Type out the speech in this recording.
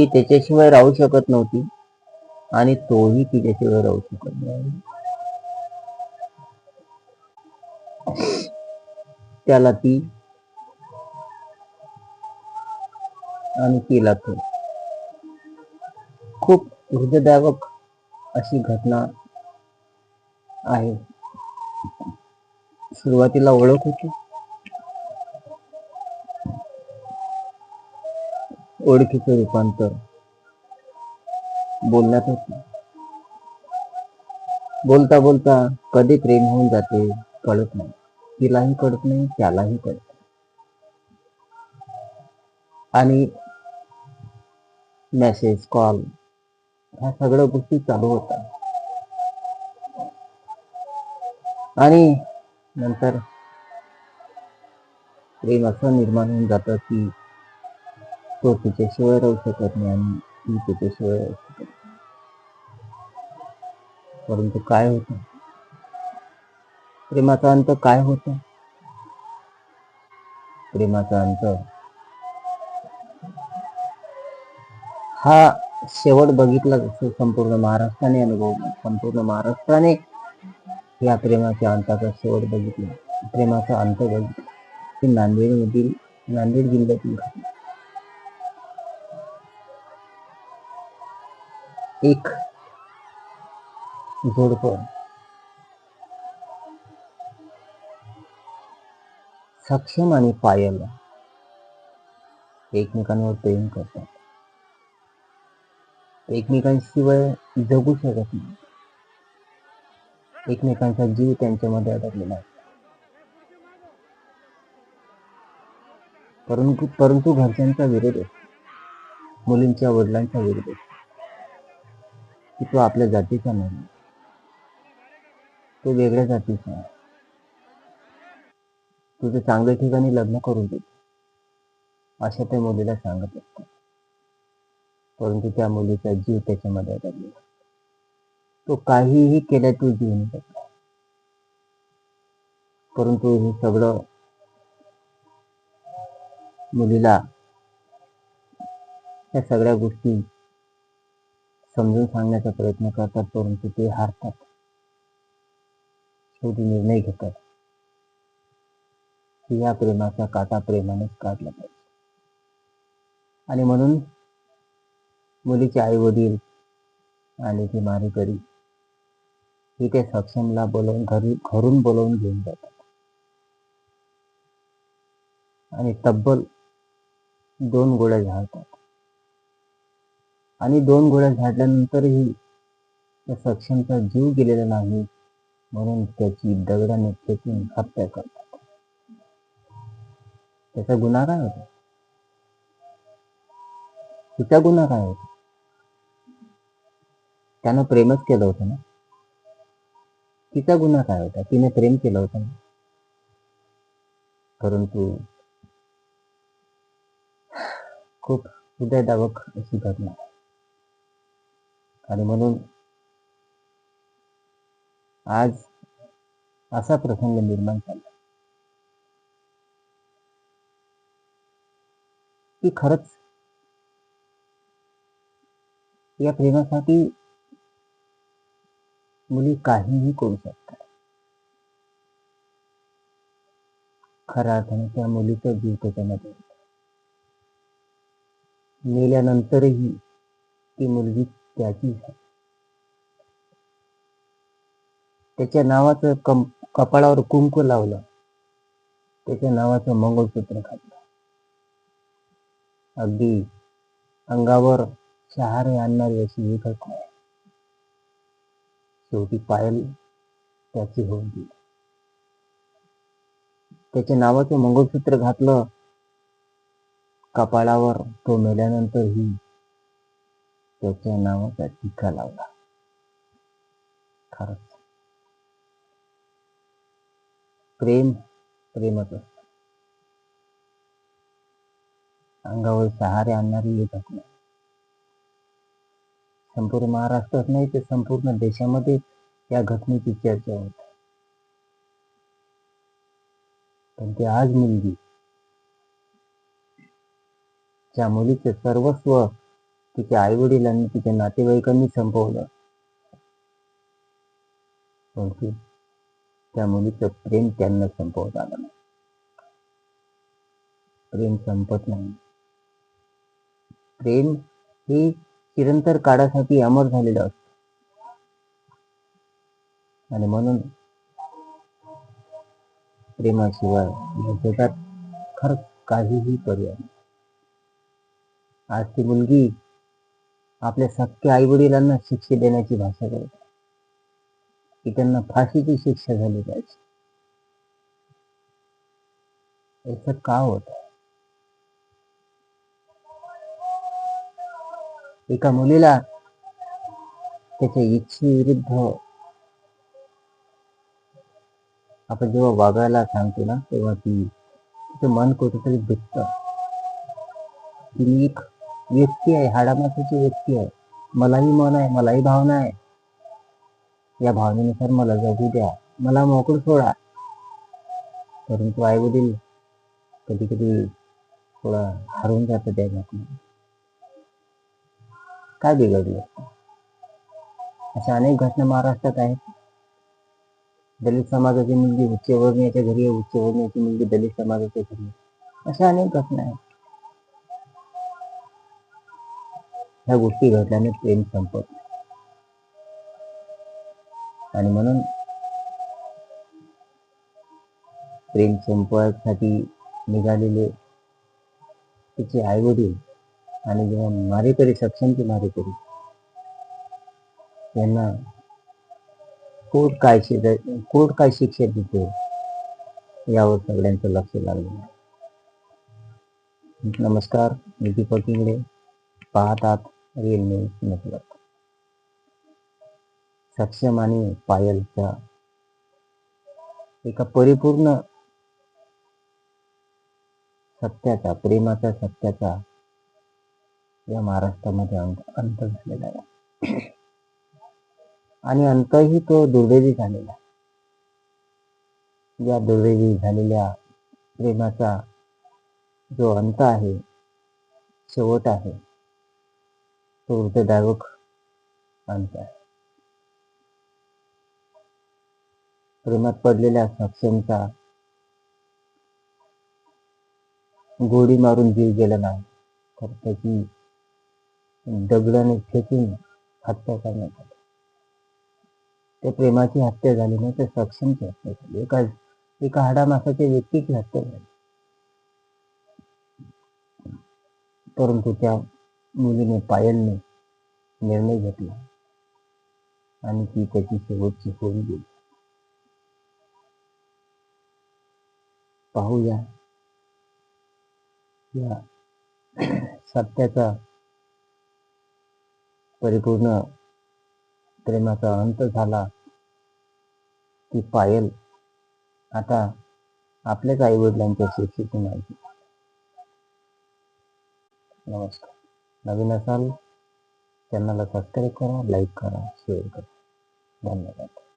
ती त्याच्याशिवाय राहू शकत नव्हती. आणि तोही तिच्याशिवाय राहू शकत नाही. त्याला ती आणि तिला तो. खूप हृदयदायक अशी घटना आहे. सुरुवातीला ओळख होती. ओळखीचं रूपांतर. बोलण्यात होत बोलता बोलता कधी प्रेम होऊन जाते कळत नाही. तिलाही कळत नाही त्यालाही कळत आणि मेसेज कॉल ह्या सगळ्या गोष्टी चालू होतात. आणि नंतर प्रेम असं निर्माण होऊन जातं की तो तिच्याशिवाय राहू शकत नाही आणि ती तिच्याशिवाय राहू शकत नाही परंतु काय होत प्रेमाचा अंत काय होतो प्रेमाचा अंत हा शेवट बघितला जसं संपूर्ण महाराष्ट्राने अनुभव संपूर्ण महाराष्ट्राने या प्रेमाच्या अंताचा शेवट बघितला प्रेमाचा अंत बघितला ही नांदेडमधील नांदेड जिल्ह्यातील घटना एक जोडपं. सक्षम आणि पायल एकमेकांवर प्रेम करतात. एकमेकांशिवाय जगू शकत नाही. एकमेकांचा जीव त्यांच्यामध्ये अडकलेला आहे. परंतु परंतु घरच्यांचा विरोध आहे. मुलींच्या वडिलांचा विरोध आहे. की तो आपल्या जातीचा नाही. तो वेगळ्या जातीचा आहे. तुझं चांगल्या ठिकाणी लग्न करून दे. अशा त्या मुलीला सांगत असतात. परंतु त्या मुलीचा जीव त्याच्यामध्ये अडकलेला तो काहीही केल्या तो जीव नाही परंतु हे सगळं मुलीला या सगळ्या गोष्टी समजून सांगण्याचा प्रयत्न करतात परंतु ते हारतात. शेवटी निर्णय घेतात. की या प्रेमाचा काटा प्रेमानेच काढला पाहिजे. आणि म्हणून मुलीचे आई वडील आणि ती मारेकरी ही त्या सक्षमला बोलवून घरी घरून बोलवून घेऊन जातात. आणि तब्बल दोन गोळ्या झाडतात. आणि दोन गोळ्या झाडल्यानंतरही त्या सक्षमचा जीव गेलेला नाही म्हणून त्याची दगडाने फेकून हत्या करतात. त्याचा गुन्हा काय होता? तिचा गुन्हा काय होता? त्यानं प्रेमच केलं होतं ना? तिचा गुन्हा काय होता? तिने प्रेम केलं होतं ना? परंतु खूप हृदयदावक अशी घटना. आहे. आणि म्हणून आज असा प्रसंग निर्माण झाला. की खरंच या प्रेमासाठी मुली काहीही करू शकतात. खऱ्या अर्थाने त्या मुलीचा जीव त्याच्यामध्ये. नेल्यानंतरही मेल्यानंतरही ती मुलगी त्याचीच आहे त्याच्या नावाचं कम कपाळावर कुंकू लावलं. त्याच्या नावाचं मंगळसूत्र घातलं अगदी अंगावर शहारे आणणारी अशी ही आहे शेवटी पायल त्याची होऊन गेली. त्याच्या नावाचं मंगळसूत्र घातलं. कपाळावर तो मेल्यानंतरही त्याच्या नावाचा टीका लावला खरंच प्रेम प्रेमच असत अंगावर सहारे आणणारी ही घटना संपूर्ण महाराष्ट्रात नाही तर संपूर्ण देशामध्ये या घटनेची चर्चा होत पण ती आज मुलगी ज्या मुलीचे सर्वस्व तिच्या आईवडिलांनी तिच्या नातेवाईकांनी संपवलं. परंतु त्या मुलीचं प्रेम त्यांना संपवता आलं नाही. प्रेम संपत नाही. प्रेम हे चिरंतर काळासाठी अमर झालेलं असत. आणि म्हणून प्रेमाशिवाय या जगात खरंच काहीही पर्याय आज ती मुलगी आपल्या सख्या आई वडिलांना शिक्षा देण्याची भाषा करत आहे. की त्यांना फाशीची शिक्षा झाली पाहिजे. असं का होत एका मुलीला त्याच्या इच्छेविरुद्ध आपण जेव्हा वागायला सांगतो ना तेव्हा ती तिचं मन कुठेतरी दुखत. तिने एक व्यक्ती आहे हाडामासाची व्यक्ती आहे. मलाही मन आहे मलाही भावना आहे. या भावनेनुसार मला जगू द्या. मला मोकळ सोडा. परंतु आई वडील कधी कधी थोडा हरवून जातं त्या घटना. काय बिघडलं? अशा अनेक घटना महाराष्ट्रात आहेत. दलित समाजाची मुलगी उच्च वर्णीच्या घरी आहे उच्च वर्णीची मुलगी दलित समाजाच्या घरी अशा अनेक घटना आहेत. ह्या गोष्टी घडल्याने प्रेम संपत आणि म्हणून प्रेम संपवायसाठी निघालेले तिचे आईवडील आणि जेव्हा मारेकरी सक्षमचे मारेकरी यांना कोर्ट काय शिक्षा कोर्ट काय शिक्षा देते यावर सगळ्यांचं लक्ष लागलं. नमस्कार मी दीपक इंगडे पाहतात रिअल न्यूज नेटवर्क सक्षम आणि पायलच्या एका परिपूर्ण सत्याचा प्रेमाचा सत्याचा या महाराष्ट्रामध्ये अंत अंत झालेला आहे. आणि अंतही तो दुर्दैवी झालेला या दुर्दैवी झालेल्या प्रेमाचा जो अंत आहे शेवट आहे तो हृदयदायक अंत प्रेमात पडलेल्या सक्षमचा गोडी मारून जीव गेला नाही. तर त्याची दगडाने फेकून हत्या करण्यात आली. त्या प्रेमाची हत्या झाली नाही तर सक्षमची हत्या झाली. एका एका हाडामासाच्या व्यक्तीची हत्या झाली. परंतु त्या मुलीने पायलने निर्णय घेतला आणि ती त्याची शेवटची होऊन गेली. पाहूया या सत्याचा परिपूर्ण प्रेमाचा अंत झाला ती पायल आता आपल्याच आई वडिलांच्या शिक्षित नाही नमस्कार. नवीन असाल चॅनलला सबस्क्राईब करा लाईक करा शेअर करा. धन्यवाद.